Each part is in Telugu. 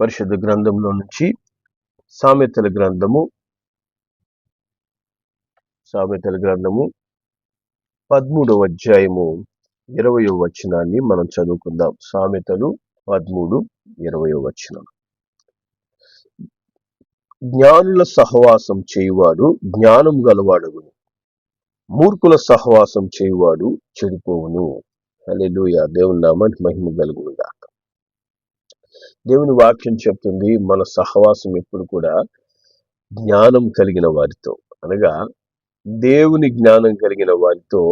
పరిషత్ గ్రంథంలో నుంచి సామెతల గ్రంథము సామెతల గ్రంథము పదమూడవ అధ్యాయము ఇరవయో వచనాన్ని మనం చదువుకుందాం. సామెతలు పదమూడు ఇరవయో వచనం. జ్ఞానుల సహవాసం చేయువాడు జ్ఞానం గలవాడగును. మూర్ఖుల సహవాసం చేయువాడు చెడిపోవును. హల్లెలూయా. దేవుని నామానికి మహిమ కలుగును దాకా దేవుని వాక్యం చెప్తుంది మన సహవాసం ఎప్పుడు కూడా జ్ఞానం కలిగిన వారితో. అనగా దేవుని జ్ఞానం కలిగిన వారితో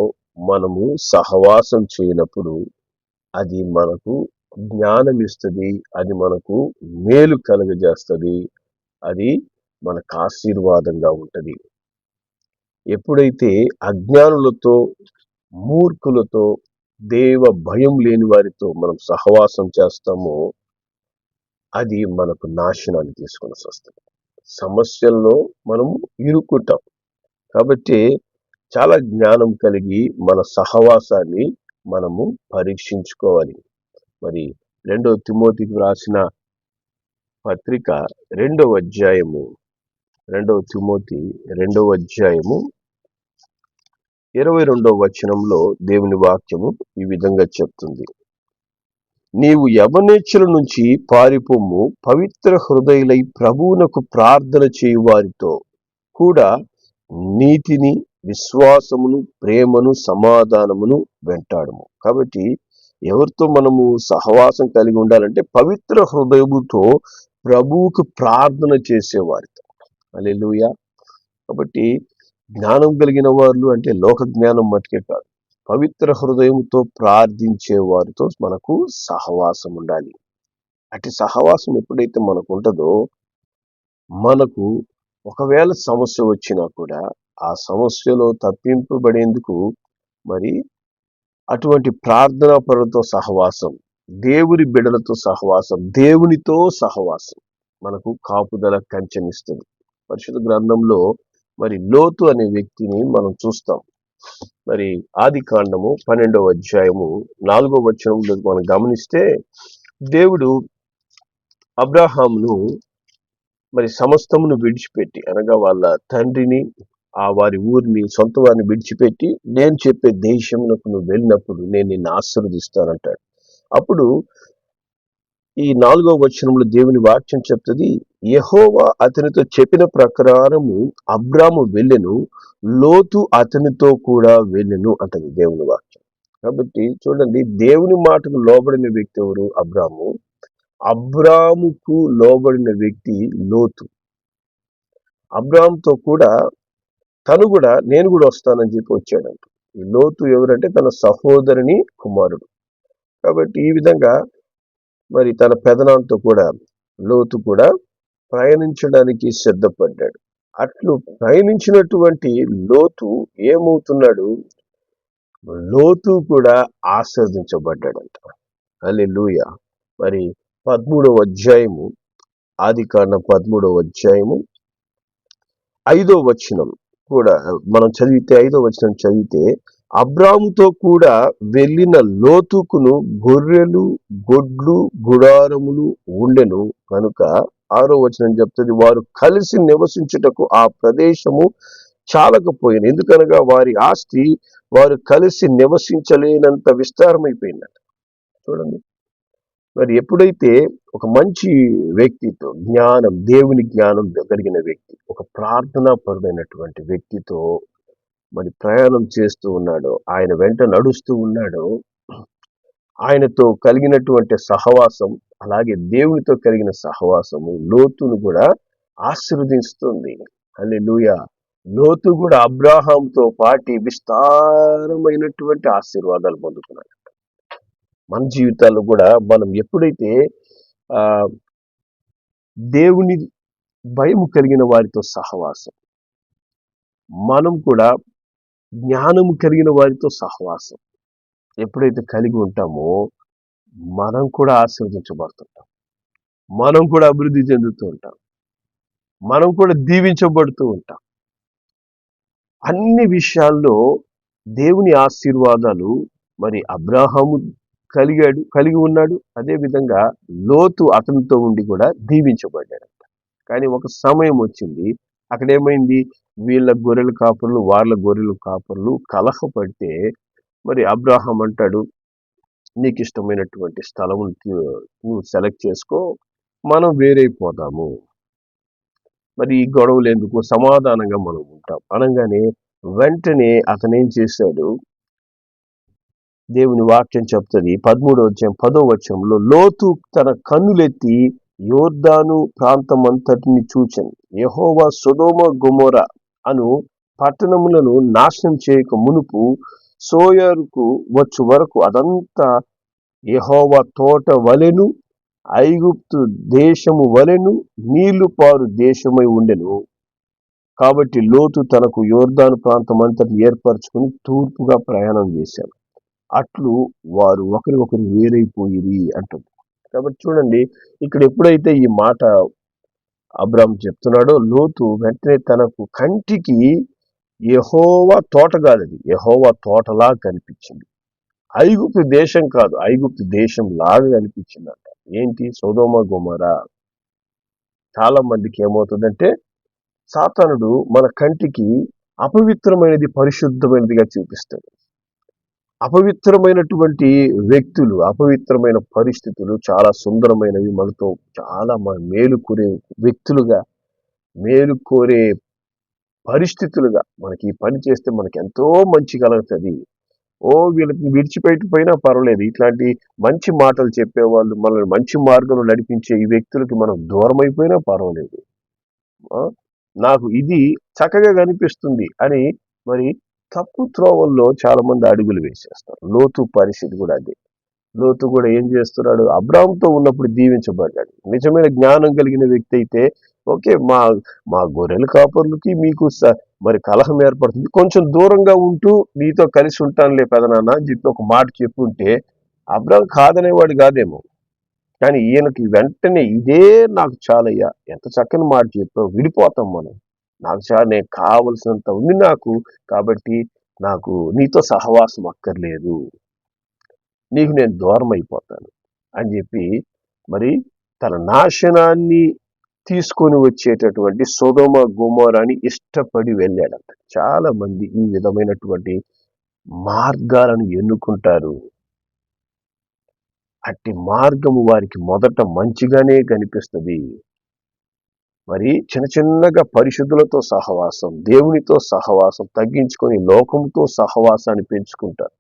మనము సహవాసం చేయనప్పుడు అది మనకు జ్ఞానం ఇస్తుంది అది మనకు మేలు కలుగజేస్తుంది అది మనకు ఆశీర్వాదంగా ఉంటుంది. ఎప్పుడైతే అజ్ఞానులతో మూర్ఖులతో దేవ భయం లేని వారితో మనం సహవాసం చేస్తామో అది మనకు నాశనాన్ని తీసుకొని వస్తుంది. సమస్యల్లో మనం ఇరుక్కుంటాం. కాబట్టి చాలా జ్ఞానం కలిగి మన సహవాసాన్ని మనము పరీక్షించుకోవాలి. మరి రెండో తిమోతికి వ్రాసిన పత్రిక రెండవ అధ్యాయము రెండవ తిమోతి రెండవ అధ్యాయము ఇరవై రెండవ వచనంలో దేవుని వాక్యము ఈ విధంగా చెప్తుంది. నీవు యవనేచ్చుల నుంచి పారిపోము పవిత్ర హృదయులై ప్రభువునకు ప్రార్థన చేయు వారితో కూడా నీతిని విశ్వాసమును ప్రేమను సమాధానమును వెంటాడము. కాబట్టి ఎవరితో మనము సహవాసం కలిగి ఉండాలంటే పవిత్ర హృదయముతో ప్రభువుకు ప్రార్థన చేసేవారితో. అలెలుయ కాబట్టి జ్ఞానం కలిగిన వాళ్ళు అంటే లోక జ్ఞానం మటుకే కాదు. పవిత్ర హృదయంతో ప్రార్థించే వారితో మనకు సహవాసం ఉండాలి. అటు సహవాసం ఎప్పుడైతే మనకు ఉంటుందో మనకు ఒకవేళ సమస్య వచ్చినా కూడా ఆ సమస్యలో తప్పింపబడేందుకు మరి అటువంటి ప్రార్థనా పరులతో సహవాసం దేవుని బిడలతో సహవాసం దేవునితో సహవాసం మనకు కాపుదల కంచెనిస్తుంది. పరిశుద్ధ గ్రంథంలో మరి లోతు అనే వ్యక్తిని మనం చూస్తాం. మరి ఆది కాండము పన్నెండవ అధ్యాయము నాలుగో వచనంలో మనం గమనిస్తే దేవుడు అబ్రాహామును మరి సమస్తమును విడిచిపెట్టి అనగా వాళ్ళ తండ్రిని ఆ వారి ఊరిని సొంత వారిని విడిచిపెట్టి నేను చెప్పే దేశమునకు నువ్వు వెళ్ళినప్పుడు నేను నిన్ను ఆశీర్వదిస్తానంటాడు. అప్పుడు ఈ నాలుగో వచనంలో దేవుని వాక్యం చెప్తుంది యహోవా అతనితో చెప్పిన ప్రకారము అబ్రాము వెళ్ళెను లోతు అతనితో కూడా వెళ్ళెను అంటది దేవుని వాక్యం. కాబట్టి చూడండి దేవుని మాటకు లోబడిన వ్యక్తి ఎవరు? అబ్రాము. అబ్రాముకు లోబడిన వ్యక్తి లోతు. అబ్రామ్తో కూడా తను కూడా నేను కూడా వస్తానని చెప్పి వచ్చాడంట. ఈ లోతు ఎవరంటే తన సహోదరుని కుమారుడు. కాబట్టి ఈ విధంగా మరి తన పెదనాంతో కూడా లోతు కూడా ప్రయాణించడానికి సిద్ధపడ్డాడు. అట్లు ప్రయాణించినటువంటి లోతు ఏమవుతున్నాడు? లోతు కూడా ఆస్వాదించబడ్డాడంట. అల్లి మరి పదమూడవ అధ్యాయము ఆది కాండ పదమూడవ అధ్యాయము ఐదో వచనం కూడా మనం చదివితే ఐదో వచనం చదివితే అబ్రాముతో కూడా వెళ్ళిన లోతుకును గొర్రెలు గొడ్లు గుడారములు ఉండెను. కనుక ఆరో వచనం చెప్తుంది వారు కలిసి నివసించుటకు ఆ ప్రదేశము చాలకపోయింది ఎందుకనగా వారి ఆస్తి వారు కలిసి నివసించలేనంత విస్తారమైపోయిందట. చూడండి. మరి ఎప్పుడైతే ఒక మంచి వ్యక్తితో జ్ఞానం దేవుని జ్ఞానం కలిగిన వ్యక్తి ఒక ప్రార్థనా పరుడైనటువంటి వ్యక్తితో మరి ప్రయాణం చేస్తూ ఉన్నాడో ఆయన వెంట నడుస్తూ ఉన్నాడో ఆయనతో కలిగినటువంటి సహవాసం అలాగే దేవునితో కలిగిన సహవాసము లోతును కూడా ఆశీర్వదిస్తుంది. అల్లి లోతు కూడా అబ్రాహాంతో పాటి విస్తారమైనటువంటి ఆశీర్వాదాలు పొందుతున్నాడు. మన జీవితాల్లో కూడా మనం ఎప్పుడైతే ఆ దేవుని భయం కలిగిన వారితో సహవాసం మనం కూడా జ్ఞానము కలిగిన వారితో సహవాసం. ఎప్పుడైతే కలిగి ఉంటామో మనం కూడా ఆశీర్వదించబడుతుంటాం. మనం కూడా అభివృద్ధి చెందుతూ ఉంటాం. మనం కూడా దీవించబడుతూ ఉంటాం. అన్ని విషయాల్లో దేవుని ఆశీర్వాదాలు మరి అబ్రాహాము కలిగాడు కలిగి ఉన్నాడు. అదే విధంగా లోతు అతనితో ఉండి కూడా దీవించబడ్డాడు కానీ ఒక సమయం వచ్చింది. అక్కడ ఏమైంది? వీళ్ళ గొర్రెల కాపర్లు వాళ్ళ గొర్రెల కాపర్లు కలహపడితే మరి అబ్రాహం అంటాడు నీకు ఇష్టమైనటువంటి స్థలము నువ్వు సెలెక్ట్ చేసుకో మనం వేరైపోతాము మరి ఈ గొడవలు ఎందుకు? సమాధానంగా మనం ఉంటాం. అనగానే వెంటనే అతనేం చేశాడు? దేవుని వాక్యం చెప్తుంది పదమూడో వచ్చం పదో వచ్చంలో లోతు తన కన్నులెత్తి యోద్దాను ప్రాంతం అంతటిని చూచను. యహోవా సుధోమ గుమోర అను పట్టణములను నాశనం చేయక మునుపు సోయరుకు వచ్చు వరకు అదంతా యహోవ తోట వలెను ఐగుప్తు దేశము వలెను నీళ్ళు పారు దేశమై ఉండెను. కాబట్టి లోతు తనకు యోర్దాను ప్రాంతం అంతటి ఏర్పరచుకుని తూర్పుగా ప్రయాణం చేశాను అట్లు వారు ఒకరికొకరు వేరైపోయిరి అంటుంది. కాబట్టి చూడండి ఇక్కడ ఎప్పుడైతే ఈ మాట అబ్రామ్ చెప్తున్నాడు లోతు వెంటనే తనకు కంటికి యహోవా తోట కాదది యహోవా తోటలా కనిపించింది. ఐగుప్తు దేశం కాదు ఐగుప్తు దేశం లాగా కనిపించిందంట. ఏంటి? సోదోమ గుమర. చాలా మందికి ఏమవుతుందంటే సాతానుడు మన కంటికి అపవిత్రమైనది పరిశుద్ధమైనదిగా చూపిస్తాడు. అపవిత్రమైనటువంటి వ్యక్తులు అపవిత్రమైన పరిస్థితులు చాలా సుందరమైనవి. మనతో చాలా మన మేలు కోరే వ్యక్తులుగా మేలు కోరే పరిస్థితులుగా మనకి ఈ పని చేస్తే మనకి ఎంతో మంచి కలుగుతుంది. ఓ వీళ్ళకి విడిచిపెట్టిపోయినా పర్వాలేదు. ఇట్లాంటి మంచి మాటలు చెప్పేవాళ్ళు మనల్ని మంచి మార్గంలో నడిపించే ఈ వ్యక్తులకి మనం దూరం అయిపోయినా పర్వాలేదు నాకు ఇది చక్కగా కనిపిస్తుంది అని మరి తప్పు త్రోవల్లో చాలా మంది అడుగులు వేసేస్తారు. లోతు పరిస్థితి కూడా అదే. లోతు కూడా ఏం చేస్తున్నాడు? అబ్రామ్తో ఉన్నప్పుడు దీవించబడ్డాడు. నిజమైన జ్ఞానం కలిగిన వ్యక్తి అయితే ఓకే మా మా గొర్రెల కాపర్లకి మీకు మరి కలహం ఏర్పడుతుంది. కొంచెం దూరంగా ఉంటూ నీతో కలిసి ఉంటానులే పెదనాన్న అని చెప్పి ఒక మాట చెప్పుంటే అబ్రామ్ కాదనేవాడు కాదేమో. కానీ ఈయనకి వెంటనే ఇదే నాకు చాలయ్యా. ఎంత చక్కని మాట చెప్పావు. విడిపోతాం మనం. నాకు చాలా నేను కావలసినంత ఉంది నాకు కాబట్టి నాకు నీతో సహవాసం అక్కర్లేదు. నీకు నేను దూరం అయిపోతాను అని చెప్పి మరి తన నాశనాన్ని తీసుకొని వచ్చేటటువంటి సోదోమ గుమోరాని ఇష్టపడి వెళ్ళాడంట. చాలా మంది ఈ విధమైనటువంటి మార్గాలను ఎన్నుకుంటారు. అట్టి మార్గము వారికి మొదట మంచిగానే కనిపిస్తుంది. మరి చిన్న చిన్నగా పరిశుద్ధులతో సహవాసం దేవునితో సహవాసం తగ్గించుకొని లోకంతో సహవాసాన్ని పెంచుకుంటారు.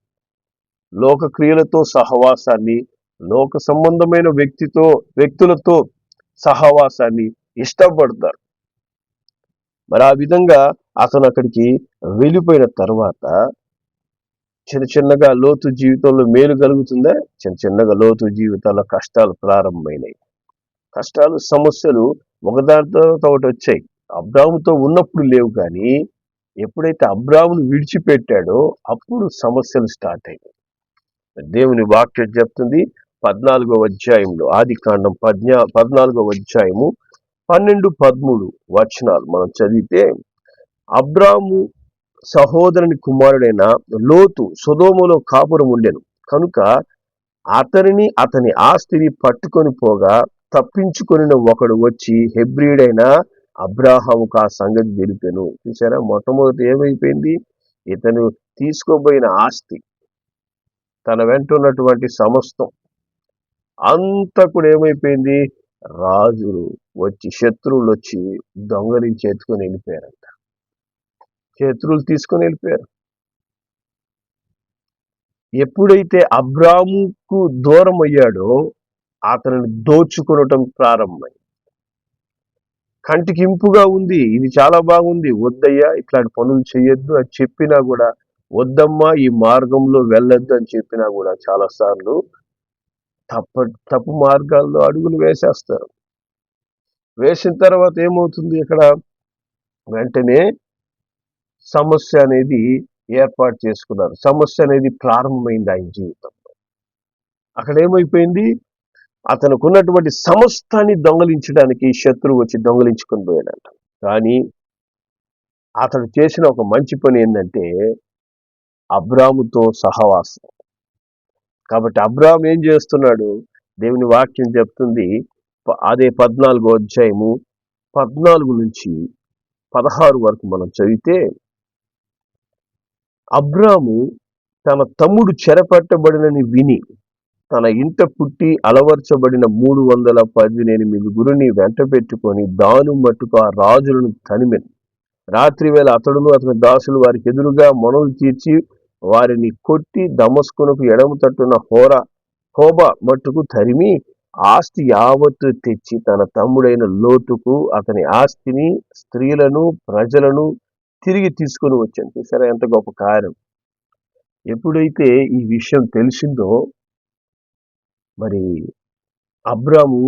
లోక క్రియలతో సహవాసాన్ని లోక సంబంధమైన వ్యక్తితో వ్యక్తులతో సహవాసాన్ని ఇష్టపడతారు. మరి ఆ విధంగా అతను అక్కడికి వెళ్ళిపోయిన తర్వాత చిన్న చిన్నగా లోతు జీవితంలో మేలు కలుగుతుందా? చిన్న చిన్నగా లోతు జీవితాల కష్టాలు ప్రారంభమైనాయి. కష్టాలు సమస్యలు ఒకదానితో ఒకటి వచ్చాయి. అబ్రాముతో ఉన్నప్పుడు లేవు కానీ ఎప్పుడైతే అబ్రామును విడిచిపెట్టాడో అప్పుడు సమస్యలు స్టార్ట్ అయినాయి. దేవుని వాక్యం చెప్తుంది పద్నాలుగో అధ్యాయంలో ఆది కాండం పద్నా పద్నాలుగో అధ్యాయము పన్నెండు పదమూడు వచనాలు మనం చదివితే అబ్రాము సహోదరుని కుమారుడైన లోతు సుధోములో కాపురం ఉండెను. కనుక అతనిని అతని ఆస్తిని పట్టుకొని పోగా తప్పించుకొని ఒకడు వచ్చి హెబ్రిడైన అబ్రాహాముకు ఆ సంగతి తెలిపాను. చూసారా మొట్టమొదటి ఏమైపోయింది? ఇతను తీసుకోబోయిన ఆస్తి తన వెంట ఉన్నటువంటి సమస్తం. అంతా కూడా ఏమైపోయింది రాజులు వచ్చి శత్రువులు వచ్చి దొంగలించి ఎత్తుకొని వెళ్ళిపోయారంట. శత్రువులు తీసుకొని వెళ్ళిపోయారు. ఎప్పుడైతే అబ్రాముకు దూరం అయ్యాడో అతనిని దోచుకునటం ప్రారంభమై కంటికి ఇంపుగా ఉంది ఇది చాలా బాగుంది వద్దయ్యా ఇట్లాంటి పనులు చేయొద్దు అని చెప్పినా కూడా వద్దమ్మా ఈ మార్గంలో వెళ్ళొద్దు అని చెప్పినా కూడా చాలా సార్లు తప్ప తప్పు మార్గాల్లో అడుగులు వేసేస్తారు. వేసిన తర్వాత ఏమవుతుంది ఇక్కడ వెంటనే సమస్య అనేది ఏర్పాటు చేసుకున్నారు. సమస్య అనేది ప్రారంభమైంది ఆయన జీవితంలో. అక్కడ ఏమైపోయింది? అతనుకున్నటువంటి సమస్తాన్ని దొంగలించడానికి శత్రువు వచ్చి దొంగలించుకొని పోయాడంట. కానీ అతడు చేసిన ఒక మంచి పని ఏంటంటే అబ్రాముతో సహవాసం. కాబట్టి అబ్రాహం ఏం చేస్తున్నాడు? దేవుని వాక్యం చెప్తుంది అదే పద్నాలుగో అధ్యాయము పద్నాలుగు నుంచి పదహారు వరకు మనం చదివితే అబ్రాము తన తమ్ముడు చెరపట్టబడినని విని తన ఇంట పుట్టి అలవర్చబడిన మూడు వందల పదినెనిమిది గురిని వెంట పెట్టుకొని దాను మట్టుకు ఆ రాజులను తనిమెను. రాత్రి వేళ అతడును అతని దాసులు వారికి ఎదురుగా మనవులు తీర్చి వారిని కొట్టి దమస్కునకు ఎడమ తట్టున హోర హోబ మట్టుకు తరిమి ఆస్తి యావత్తు తెచ్చి తన తమ్ముడైన లోతుకు అతని ఆస్తిని స్త్రీలను ప్రజలను తిరిగి తీసుకొని వచ్చాను. చూసారా ఎంత గొప్ప కార్యం ఎప్పుడైతే ఈ విషయం తెలిసిందో మరి అబ్రాము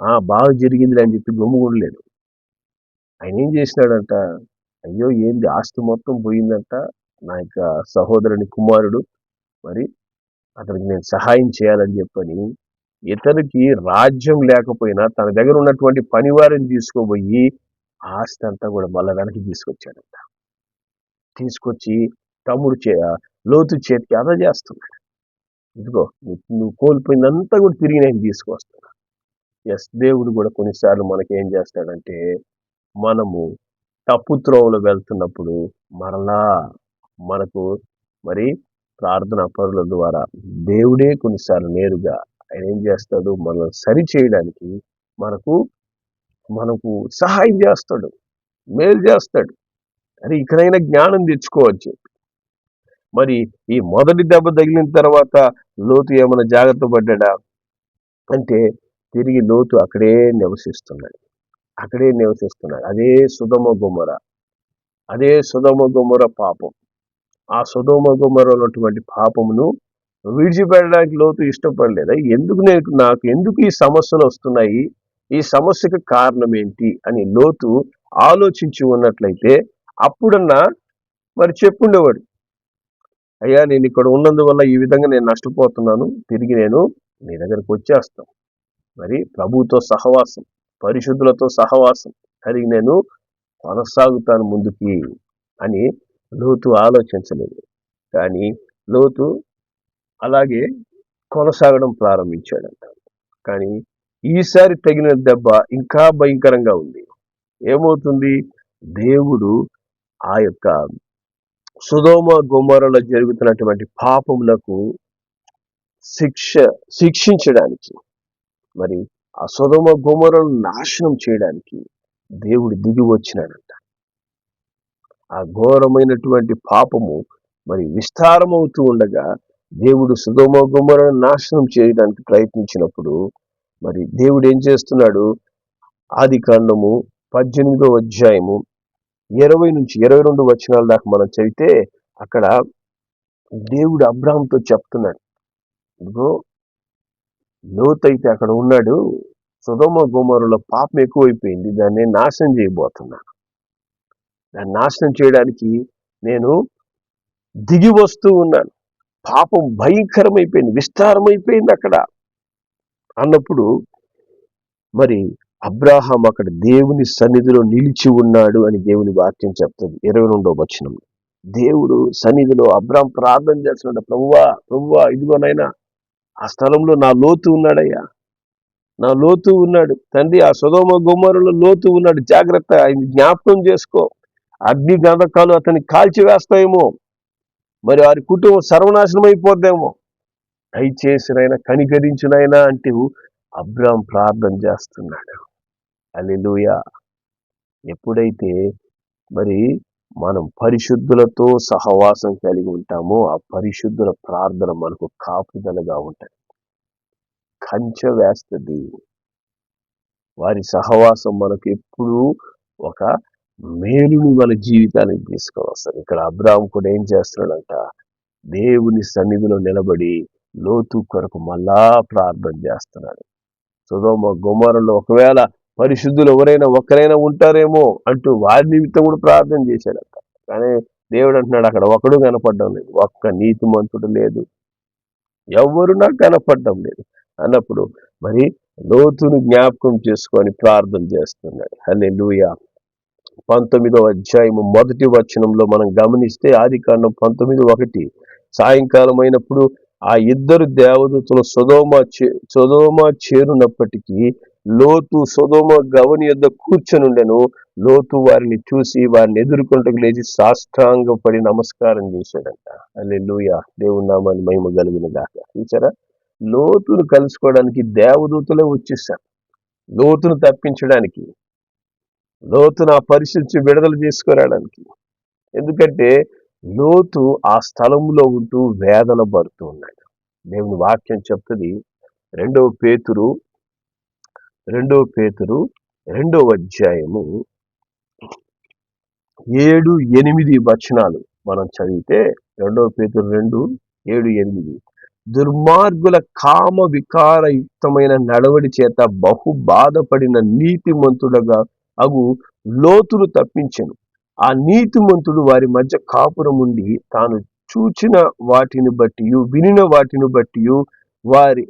ఆ బాగా జరిగింది అని చెప్పి గమ్ముగుండలేడు ఆయన ఏం చేసినాడంట? అయ్యో ఏంది? ఆస్తి మొత్తం పోయిందంట నా యొక్క సహోదరుని కుమారుడు. మరి అతనికి నేను సహాయం చేయాలని చెప్పని ఇతనికి రాజ్యం లేకపోయినా తన దగ్గర ఉన్నటువంటి పనివారిని తీసుకోబోయి ఆస్తి అంతా కూడా మళ్ళా వెనక్కి తీసుకొచ్చాడంట. తీసుకొచ్చి తమ్ముడు చే లోతు చేతికి అదా చేస్తున్నాడు ఇదిగో నువ్వు నువ్వు కోల్పోయిందంతా కూడా తిరిగి నేను తీసుకొస్తాను ఎస్ దేవుడు కూడా కొన్నిసార్లు మనకి ఏం చేస్తాడంటే మనము తప్పు త్రోవలో వెళ్తున్నప్పుడు మరలా మనకు మరి ప్రార్థన పరుల ద్వారా దేవుడే కొన్నిసార్లు నేరుగా ఆయన ఏం చేస్తాడు మనల్ని సరి చేయడానికి మనకు మనకు సహాయం చేస్తాడు మేలు చేస్తాడు. అది ఇక్కడైనా జ్ఞానం తెచ్చుకోవచ్చు మరి ఈ మొదటి దెబ్బ తగిలిన తర్వాత లోతు ఏమైనా జాగ్రత్త పడ్డా అంటే తిరిగి లోతు అక్కడే నివసిస్తున్నాడు. అక్కడే నివసిస్తున్నాడు. అదే సుధమ గుమ్మర అదే సుధమ గుమ్మర పాపం. ఆ సుధమ గుమ్మర ఉన్నటువంటి పాపమును విడిచిపెట్టడానికి లోతు ఇష్టపడలేదా? ఎందుకు నేను నాకు ఎందుకు ఈ సమస్యలు వస్తున్నాయి? ఈ సమస్యకు కారణం ఏంటి? అని లోతు ఆలోచించి ఉన్నట్లయితే అప్పుడన్నా మరి చెప్పుండేవాడు. అయ్యా నేను ఇక్కడ ఉన్నందువల్ల ఈ విధంగా నేను నష్టపోతున్నాను. తిరిగి నేను నీ దగ్గరకు వచ్చేస్తాను. మరి ప్రభుతో సహవాసం పరిశుద్ధులతో సహవాసం కలిగి నేను కొనసాగుతాను ముందుకి అని లోతు ఆలోచించలేదు. కానీ లోతు అలాగే కొనసాగడం ప్రారంభించాడంట. కానీ ఈసారి తగిన దెబ్బ ఇంకా భయంకరంగా ఉంది. ఏమవుతుంది? దేవుడు ఆ యొక్క సుధోమ గుమ్మరలో జరుగుతున్నటువంటి పాపములకు శిక్ష శిక్షించడానికి మరి ఆ సుధోమ గుమ్మరను నాశనం చేయడానికి దేవుడు దిగి వచ్చినాడంట. ఆ ఘోరమైనటువంటి పాపము మరి విస్తారమవుతూ ఉండగా దేవుడు సుధోమ గుమ్మరను నాశనం చేయడానికి ప్రయత్నించినప్పుడు మరి దేవుడు ఏం చేస్తున్నాడు? ఆది కాండము పద్దెనిమిదో అధ్యాయము ఇరవై నుంచి ఇరవై రెండు వచనాల దాకా మనం చదివితే అక్కడ దేవుడు అబ్రాహంతో చెప్తున్నాడు. ఇదిగో లోతైతే అక్కడ ఉన్నాడు. సుధమ గుమరులో పాపం ఎక్కువైపోయింది. దాన్ని నాశనం చేయబోతున్నాను దాన్ని నాశనం చేయడానికి నేను దిగి వస్తూ ఉన్నాను. పాపం భయంకరమైపోయింది. విస్తారమైపోయింది అక్కడ. అన్నప్పుడు మరి అబ్రాహాం అక్కడ దేవుని సన్నిధిలో నిలిచి ఉన్నాడు అని దేవుని వాక్యం చెప్తుంది. ఇరవై రెండవ వచనం. దేవుడు సన్నిధిలో అబ్రాహం ప్రార్థన చేస్తున్నాడు. ప్రభువా ప్రభువా ఇదిగోనైనా ఆ స్థలంలో నా లోతు ఉన్నాడయ్యా. నా లోతు ఉన్నాడు. తండ్రి ఆ సుధోమ గుమ్మరులో లోతు ఉన్నాడు. జాగ్రత్త ఆయన జ్ఞాపకం చేసుకో. అగ్ని గంధకాలు అతన్ని కాల్చివేస్తాయేమో. మరి వారి కుటుంబం సర్వనాశనం అయిపోద్దేమో దయచేసినైనా కనికరించినైనా అంటూ అబ్రాహం ప్రార్థన చేస్తున్నాడు. అల్లెలుయ ఎప్పుడైతే మరి మనం పరిశుద్ధులతో సహవాసం కలిగి ఉంటామో ఆ పరిశుద్ధుల ప్రార్థన మనకు కాపుదలగా ఉంటుంది. కంచె వేస్తుంది. వారి సహవాసం మనకు ఎప్పుడూ ఒక మేలుని మన జీవితానికి తీసుకువస్తుంది ఇక్కడ అబ్రాహం కూడా ఏం చేస్తున్నాడంట? దేవుని సన్నిధిలో నిలబడి లోతు కొరకు మళ్ళా ప్రార్థన చేస్తున్నాడు. సుధోమ గుమ్మరంలో ఒకవేళ పరిశుద్ధులు ఎవరైనా ఒక్కరైనా ఉంటారేమో అంటూ వారి నిమిత్తం కూడా ప్రార్థన చేశాడక్క కానీ దేవుడు అంటున్నాడు అక్కడ ఒకడు కనపడడం లేదు ఒక్క నీతి మంతుడు లేదు. ఎవరు నాకు కనపడడం లేదు. అన్నప్పుడు మరి లోతును జ్ఞాపకం చేసుకొని ప్రార్థన చేస్తున్నాడు. హలే పంతొమ్మిదో అధ్యాయము మొదటి వచనంలో మనం గమనిస్తే ఆది కాండం పంతొమ్మిది ఒకటి. సాయంకాలం అయినప్పుడు ఆ ఇద్దరు దేవదూతలు సుధోమ చే సుధోమ చేరునప్పటికీ లోతు సొదోమ గవని యొద్ద కూర్చొనుండెను. లోతు వారిని చూసి వారిని ఎదుర్కొంటకు లేచి సాష్టాంగపడి నమస్కారం చేశాడంట. అల్లెలుయ దేవుని నామాన్ని మహిమ కలిగిన దాకా చూసారా లోతును కలుసుకోవడానికి దేవదూతలే వచ్చేసారు లోతును తప్పించడానికి లోతును ఆ పరిస్థితి విడుదల చేసుకురావడానికి ఎందుకంటే లోతు ఆ స్థలంలో ఉంటూ వేదన పడుతూ ఉన్నాడు. దేవుని వాక్యం చెప్తుంది రెండవ పేతురు రెండవ పేతురు రెండవ అధ్యాయము ఏడు ఎనిమిది వచనాలు మనం చదివితే రెండవ పేతురు రెండు ఏడు ఎనిమిది. దుర్మార్గుల కామ వికారయుక్తమైన నడవడి చేత బహు బాధపడిన నీతిమంతుడగా అగు లోతును తప్పించను. ఆ నీతిమంతుడు వారి మధ్య కాపురం ఉండి తాను చూచిన వాటిని బట్టి వినిన వాటిని బట్టి వారి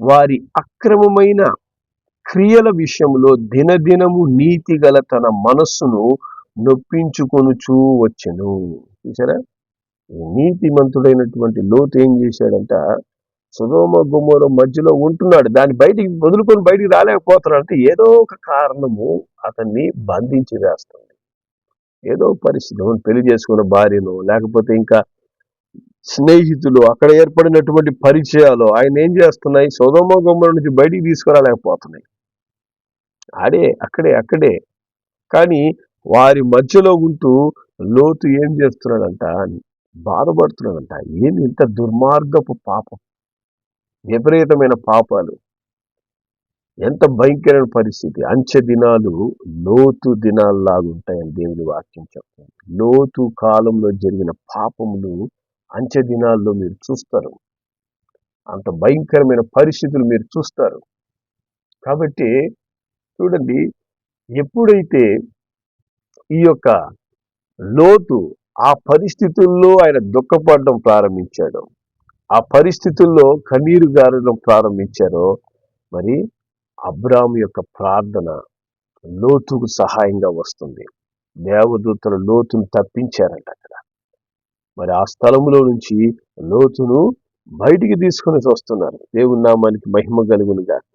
వారి అక్రమమైన క్రియల విషయంలో దినదినము నీతి గల తన మనస్సును నొప్పించుకొనుచూ వచ్చెను. చూసారా నీతిమంతుడైనటువంటి లోతు ఏం చేశాడంట సుధోమ గుమ్మర మధ్యలో ఉంటున్నాడు. దాన్ని బయటికి వదులుకొని బయటికి రాలేకపోతున్నాడు అంటే ఏదో ఒక కారణము అతన్ని బంధించి వేస్తుంది. ఏదో పరిస్థితి పెళ్ళి చేసుకున్న భార్యను లేకపోతే ఇంకా స్నేహితులు అక్కడ ఏర్పడినటువంటి పరిచయాలు ఆయన ఏం చేస్తున్నాయి? సుధోమ గుమ్మల నుంచి బయటికి తీసుకురాలేకపోతున్నాయి. ఆడే అక్కడే అక్కడే. కానీ వారి మధ్యలో ఉంటూ లోతు ఏం చేస్తున్నాడంట? బాధపడుతున్నాడంట. ఏమి ఇంత దుర్మార్గపు పాపం? విపరీతమైన పాపాలు. ఎంత భయంకరమైన పరిస్థితి. అంచె దినాలు లోతు దినాల్లాగుంటాయని దేవుని వాక్యం చెప్తుంది. లోతు కాలంలో జరిగిన పాపములు అంచె దినాల్లో మీరు చూస్తారు. అంత భయంకరమైన పరిస్థితులు మీరు చూస్తారు. కాబట్టి చూడండి ఎప్పుడైతే ఈ యొక్క లోతు ఆ పరిస్థితుల్లో ఆయన దుఃఖపడడం ప్రారంభించాడు ఆ పరిస్థితుల్లో కన్నీరు గారడం ప్రారంభించారో మరి అబ్రామ్ యొక్క ప్రార్థన లోతుకు సహాయంగా వస్తుంది. దేవదూతలు లోతును తప్పించారంట అక్కడ. మరి ఆ స్థలంలో నుంచి లోతును బయటికి తీసుకుని వస్తున్నారు. దేవుని నామానికి మహిమ కలుగును గాక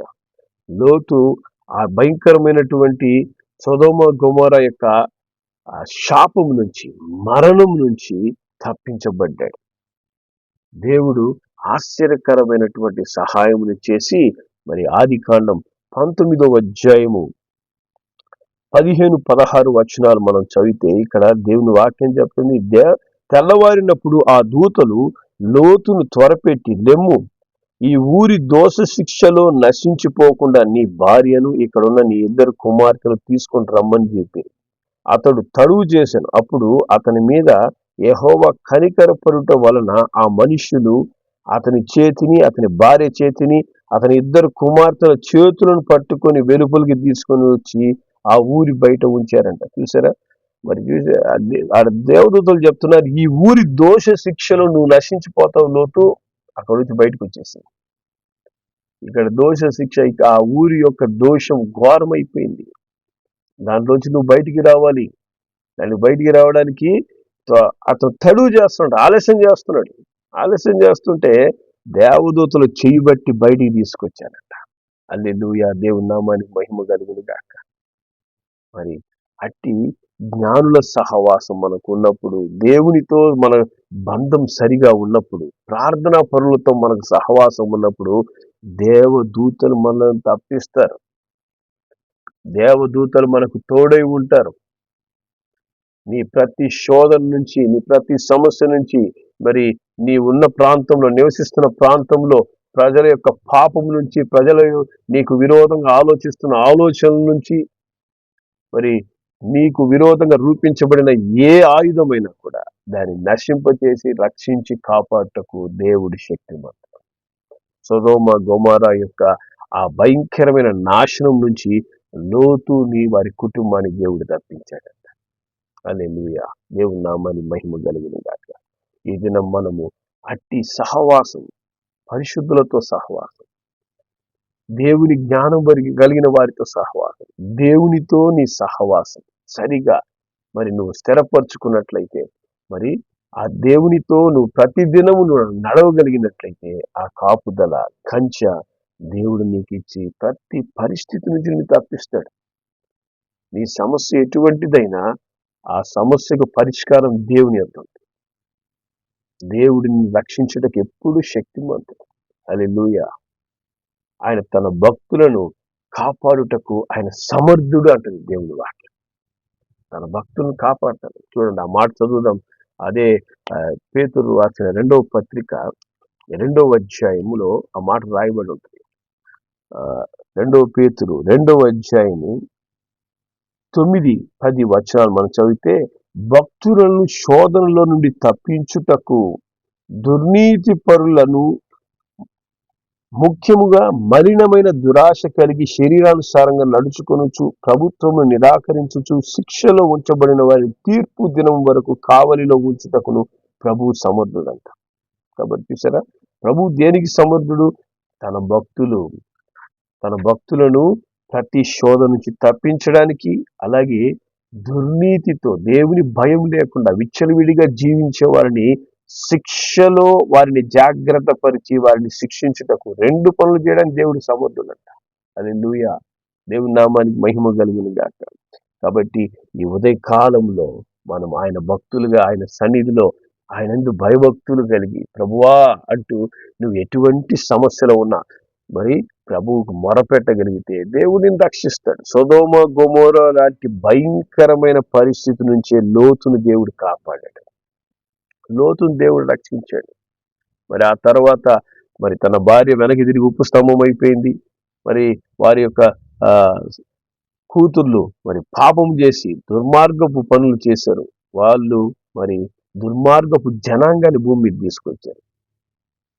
లోతు ఆ భయంకరమైనటువంటి సొదోమ గుమర యొక్క శాపం నుంచి మరణం నుంచి తప్పించబడ్డాడు. దేవుడు ఆశ్చర్యకరమైనటువంటి సహాయమును చేసి మరి ఆది కాండం పంతొమ్మిదవ అధ్యాయము పదిహేను పదహారు వచనాలు మనం చదివితే ఇక్కడ దేవుని వాక్యం చెప్తుంది దే తెల్లవారినప్పుడు ఆ దూతలు లోతును త్వరపెట్టి లెమ్ము ఈ ఊరి దోష శిక్షలో నశించిపోకుండా నీ భార్యను ఇక్కడున్న నీ ఇద్దరు కుమార్తెలు తీసుకొని రమ్మని చెప్పి అతడు తడువు చేశాను. అప్పుడు అతని మీద యహోవ కనికరపరుట వలన ఆ మనుష్యులు అతని చేతిని అతని భార్య చేతిని అతని ఇద్దరు కుమార్తెల చేతులను పట్టుకొని వెలుపలికి తీసుకొని వచ్చి ఆ ఊరి బయట ఉంచారంట. చూసారా? మరి చూసే ఆ దేవదూతలు చెప్తున్నారు ఈ ఊరి దోష శిక్షలో నువ్వు నశించిపోతావు లోటు. అక్కడ నుంచి బయటకు వచ్చేసింది ఇక్కడ దోష శిక్ష ఇక ఆ ఊరి యొక్క దోషం ఘోరమైపోయింది. దాంట్లోంచి నువ్వు బయటికి రావాలి. దాన్ని బయటికి రావడానికి అతను తడువు చేస్తున్నాడు ఆలస్యం చేస్తున్నాడు. ఆలస్యం చేస్తుంటే దేవదూతలు చెయ్యి బయటికి తీసుకొచ్చానంట అల్లి నువ్వు దేవుని నామానికి మహిమ కలుగును గాక. మరి అట్టి జ్ఞానుల సహవాసం మనకు ఉన్నప్పుడు దేవునితో మన బంధం సరిగా ఉన్నప్పుడు ప్రార్థనా పనులతో మనకు సహవాసం ఉన్నప్పుడు దేవదూతలు మనల్ని తప్పిస్తారు. దేవదూతలు మనకు తోడై ఉంటారు. నీ ప్రతి శోధన నుంచి నీ ప్రతి సమస్య నుంచి మరి నీ ఉన్న ప్రాంతంలో నివసిస్తున్న ప్రాంతంలో ప్రజల యొక్క పాపం నుంచి ప్రజల నీకు విరోధంగా ఆలోచిస్తున్న ఆలోచనల నుంచి మరి నీకు విరోధంగా రూపించబడిన ఏ ఆయుధమైనా కూడా దాన్ని నశింపచేసి రక్షించి కాపాడటకు దేవుడి శక్తి మాత్రం. సొదోమ గోమారా యొక్క ఆ భయంకరమైన నాశనం నుంచి లోతుని వారి కుటుంబాన్ని దేవుడు తప్పించాడంట అనే దేవుడి నామాన్ని మహిమ కలిగిన దాకా ఈ దినం మనము అట్టి సహవాసం పరిశుద్ధులతో సహవాసం దేవుని జ్ఞానం వరికి కలిగిన వారితో సహవాసం. దేవునితో నీ సహవాసం. సరిగా మరి నువ్వు స్థిరపరచుకున్నట్లయితే మరి ఆ దేవునితో నువ్వు ప్రతిదినము నువ్వు నడవగలిగినట్లయితే ఆ కాపుదల కంచ దేవుడు నీకు ఇచ్చి ప్రతి పరిస్థితి నుంచి నిన్ను తప్పిస్తాడు. నీ సమస్య ఎటువంటిదైనా ఆ సమస్యకు పరిష్కారం దేవుని యొక్క దేవుడిని రక్షించటకు ఎప్పుడు శక్తిమంతుడు. అది ఆయన తన భక్తులను కాపాడుటకు ఆయన సమర్థుడు అంటుంది దేవుని వాక్యం. తన భక్తులను కాపాడతాడు. చూడండి ఆ మాట చదువుదాం. అదే పేతురు రాసిన రెండవ పత్రిక రెండవ అధ్యాయములో ఆ మాట రాయబడి ఉంటుంది. ఆ, రెండవ పేతురు రెండవ అధ్యాయము తొమ్మిది పది వచనాలు మనం చదివితే భక్తులను శోధనలో నుండి తప్పించుటకు దుర్నీతి పరులను ముఖ్యముగా మలినమైన దురాశ కలిగి శరీరానుసారంగా నడుచుకొనుచు ప్రభుత్వము నిరాకరించుచు శిక్షలో ఉంచబడిన వారి తీర్పు దినం వరకు కావలిలో ఉంచుటకును ప్రభు సమర్థుడంట. కాబట్టి చూసారా ప్రభు దేనికి సమర్థుడు? తన భక్తులు. తన భక్తులను ప్రతి శోధ నుంచి తప్పించడానికి అలాగే దుర్నీతితో దేవుని భయం లేకుండా విచ్చలవిడిగా జీవించే వారిని శిక్షలో వారిని జాగ్రత్త పరిచి వారిని శిక్షించుటకు రెండు పనులు చేయడానికి దేవుడు సమర్థులంట అది లూయ దేవుని నామానికి మహిమ కలుగును గాక. కాబట్టి ఈ ఉదయ కాలంలో మనం ఆయన భక్తులుగా ఆయన సన్నిధిలో ఆయనందు భయభక్తులు కలిగి ప్రభువా అంటూ నువ్వు ఎటువంటి సమస్యలో ఉన్నా మరి ప్రభువుకు మొరపెట్టగలిగితే దేవుడిని రక్షిస్తాడు. సొదోమ గొమోర లాంటి భయంకరమైన పరిస్థితి నుంచే లోతును దేవుడు కాపాడాడు. లోతును దేవుడు రక్షించాడు. మరి ఆ తర్వాత మరి తన భార్య వెనక్కి తిరిగి ఉప్పు స్తంభం అయిపోయింది. మరి వారి యొక్క కూతుర్లు మరి పాపం చేసి దుర్మార్గపు పనులు చేశారు. వాళ్ళు మరి దుర్మార్గపు జనాంగాన్ని భూమి మీద తీసుకొచ్చారు.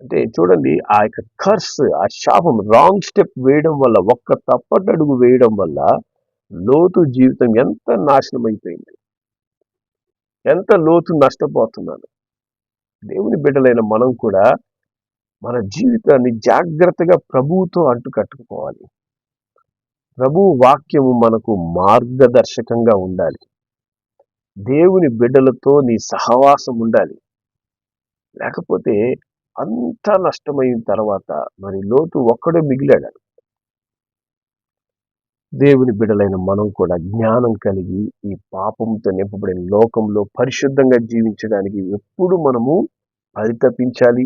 అంటే చూడండి ఆ యొక్క కర్స్ ఆ శాపం రాంగ్ స్టెప్ వేయడం వల్ల ఒక్క తప్పటడుగు వేయడం వల్ల లోతు జీవితం ఎంత నాశనం అయిపోయింది ఎంత లోతు నష్టపోతున్నాను. దేవుని బిడ్డలైన మనం కూడా మన జీవితాన్ని జాగ్రత్తగా ప్రభువుతో అంటు కట్టుకోవాలి. ప్రభు వాక్యము మనకు మార్గదర్శకంగా ఉండాలి. దేవుని బిడ్డలతో నీ సహవాసం ఉండాలి. లేకపోతే అంతా నష్టమైన తర్వాత మరి లోతు ఒక్కడే మిగిలాడు దేవుని బిడలైన మనం కూడా జ్ఞానం కలిగి ఈ పాపంతో నింపబడిన లోకంలో పరిశుద్ధంగా జీవించడానికి ఎప్పుడు మనము పరితపించాలి.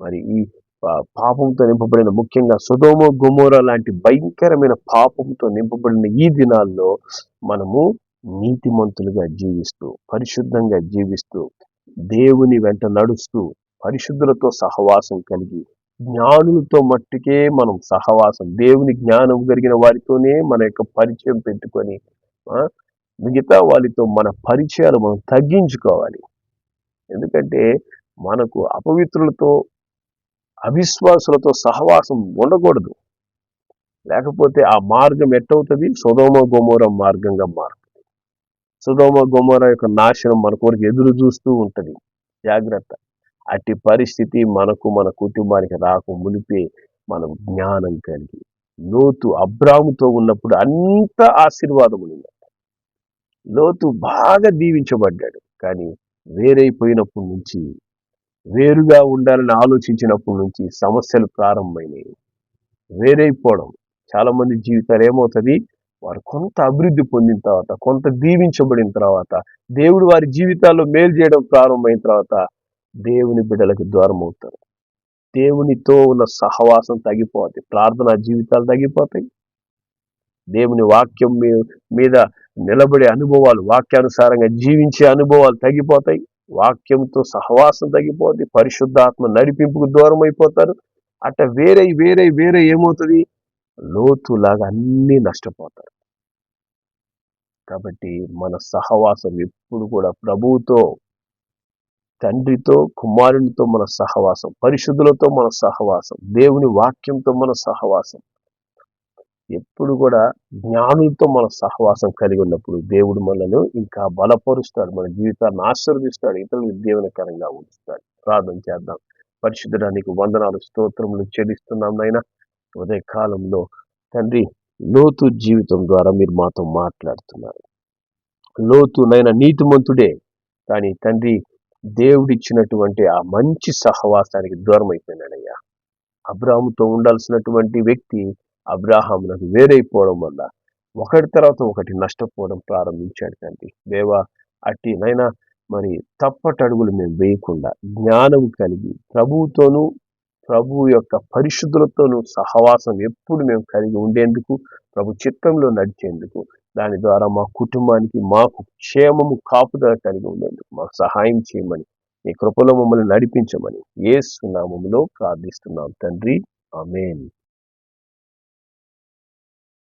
మరి ఈ పా- పాపంతో నింపబడిన ముఖ్యంగా సుధోమ గుమోర లాంటి భయంకరమైన పాపంతో నింపబడిన ఈ దినాల్లో మనము నీతిమంతులుగా జీవిస్తూ పరిశుద్ధంగా జీవిస్తూ దేవుని వెంట నడుస్తూ పరిశుద్ధులతో సహవాసం కలిగి జ్ఞానులతో మట్టుకే మనం సహవాసం దేవుని జ్ఞానం కలిగిన వారితోనే మన యొక్క పరిచయం పెట్టుకొని మిగతా వాళ్ళతో మన పరిచయాలు మనం తగ్గించుకోవాలి. ఎందుకంటే మనకు అపవిత్రులతో అవిశ్వాసులతో సహవాసం ఉండకూడదు. లేకపోతే ఆ మార్గం ఎట్టవుతుంది? సుధోమ గోమోర మార్గంగా మారుతుంది. సుధోమ గోమోర యొక్క నాశనం మన కొరకు ఎదురు చూస్తూ ఉంటుంది. జాగ్రత్త. అట్టి పరిస్థితి మనకు మన కుటుంబానికి రాక మునిపే మనం జ్ఞానం కలిగి లోతు అబ్రాముతో ఉన్నప్పుడు అంత ఆశీర్వాదం ఉంది లోతు బాగా దీవించబడ్డాడు. కానీ వేరైపోయినప్పటి నుంచి వేరుగా ఉండాలని ఆలోచించినప్పటి నుంచి సమస్యలు ప్రారంభమైనాయి. వేరైపోవడం. చాలామంది జీవితాలు ఏమవుతుంది? వారు కొంత అభివృద్ధి పొందిన తర్వాత కొంత దీవించబడిన తర్వాత దేవుడు వారి జీవితాల్లో మేలు చేయడం ప్రారంభమైన తర్వాత దేవుని బిడ్డలకు దూరం అవుతారు దేవునితో ఉన్న సహవాసం తగ్గిపోతాయి ప్రార్థనా జీవితాలు తగ్గిపోతాయి. దేవుని వాక్యం మీ- మీద నిలబడే అనుభవాలు వాక్యానుసారంగా జీవించే అనుభవాలు తగ్గిపోతాయి. వాక్యంతో సహవాసం తగ్గిపోతుంది పరిశుద్ధాత్మ నడిపింపుకు దూరం అయిపోతారు అట్ట వేరే వేరే వేరే ఏమవుతుంది? లోతులాగా అన్నీ నష్టపోతారు. కాబట్టి మన సహవాసం ఎప్పుడు కూడా ప్రభువుతో తండ్రితో కుమారునితో మన సహవాసం పరిశుద్ధులతో మన సహవాసం దేవుని వాక్యంతో మన సహవాసం. ఎప్పుడు కూడా జ్ఞానులతో మన సహవాసం కలిగి ఉన్నప్పుడు దేవుడు మనల్ని ఇంకా బలపరుస్తాడు మన జీవితాన్ని ఆశీర్వదిస్తాడు ఇతరులకు దీవెనకరంగా ఉంచుతాడు. ప్రార్థన చేద్దాం. పరిశుద్ధడానికి వందనాలు స్తోత్రములు చెల్లిస్తున్నాం నాయన. ఉదయ కాలంలో తండ్రి లోతు జీవితం ద్వారా మీరు మాతో మాట్లాడుతున్నారు. లోతు నైనా నీతిమంతుడే. కానీ తండ్రి దేవుడిచ్చినటువంటి ఆ మంచి సహవాసానికి దూరం అయిపోయినాడయ్యా అబ్రాహాముతో ఉండాల్సినటువంటి వ్యక్తి అబ్రాహాములకు వేరైపోవడం వల్ల ఒకటి తర్వాత ఒకటి నష్టపోవడం ప్రారంభించాడు తండ్రి. దేవా అట్టి నైనా మరి తప్పటడుగులు మేము వేయకుండా జ్ఞానం కలిగి ప్రభువుతోనూ ప్రభు యొక్క పరిశుద్ధులతోనూ సహవాసం ఎప్పుడు మేము కలిగి ఉండేందుకు ప్రభు చిత్తంలో నడిచేందుకు దాని ద్వారా మా కుటుంబానికి మాకు క్షేమము కాపుదల కలిగి ఉండేందుకు మాకు సహాయం చేయమని మీ కృపలో మమ్మల్ని నడిపించమని ఏ సునామములో ప్రార్థిస్తున్నాం తండ్రి. ఆమెన్.